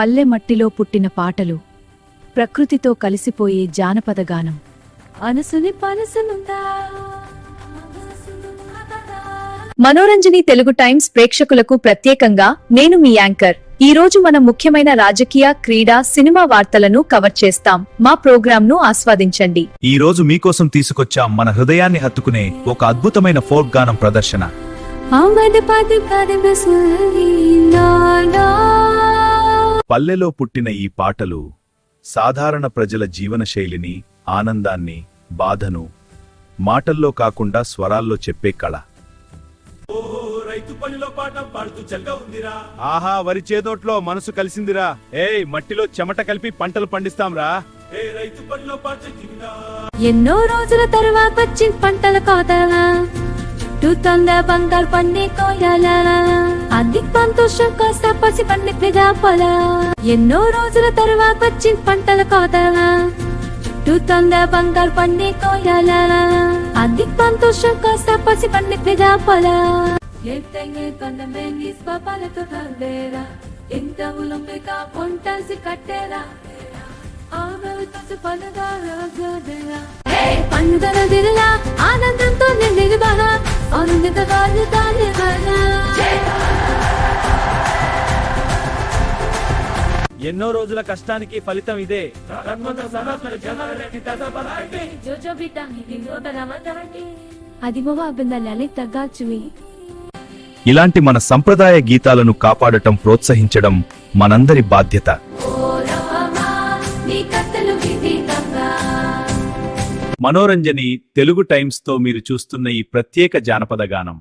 పల్లె మట్టిలో పుట్టిన పాటలు ప్రకృతితో కలిసిపోయే జానపద గానం. అనసుని పనసనుందా? మనోరంజని తెలుగు టైమ్స్ ప్రేక్షకులకు ప్రత్యేకంగా నేను మీ యాంకర్. ఈ రోజు మనం ముఖ్యమైన రాజకీయ క్రీడా సినిమా వార్తలను కవర్ చేస్తాం. మా ప్రోగ్రాం ను ఆస్వాదించండి. ఈ రోజు మీకోసం తీసుకొచ్చాం మన హృదయాన్ని హత్తుకునే ఒక అద్భుతమైన ఫోక్ గానం ప్రదర్శన. పల్లెలో పుట్టిన ఈ పాటలు సాధారణ ప్రజల జీవన శైలిని ఆనందాన్ని బాధను మాటల్లో కాకుండా స్వరాల్లో చెప్పే కళ. ఆహా వరి చేదోట్లో మనసు కలిసిందిరా. ఏయ్ మట్టిలో చెమట కలిపి పంటలు పండిస్తాంరా. ఏ ఎన్నో రోజుల తర్వాత వచ్చి పంటల కోతల. చుట్టూతోంద బంగారు పండి కోయాల. అది సంతోషం కాస్త పసి పండి ప్రజాపల ఎన్నో రోజుల తర్వాత వచ్చి పంటల కోత. చుట్టూ తొంద బంగారు పండి కోయాల. అది సంతోషం కాస్త పసి పండి ప్రజాపల ఎత్తెంగే ఎంత ఉలంబిక పొంటాసి కట్టేరా. పండుగల దిరలా ఆనందంతో నిండిది బాగా ఆనందిత ఎన్నో రోజుల కష్టానికి ఫలితం ఇదే. ఇలాంటి మన సంప్రదాయ గీతాలను కాపాడటం ప్రోత్సహించడం మనందరి బాధ్యత. మనోరంజని తెలుగు టైమ్స్తో మీరు చూస్తున్న ఈ ప్రత్యేక జానపద గానం.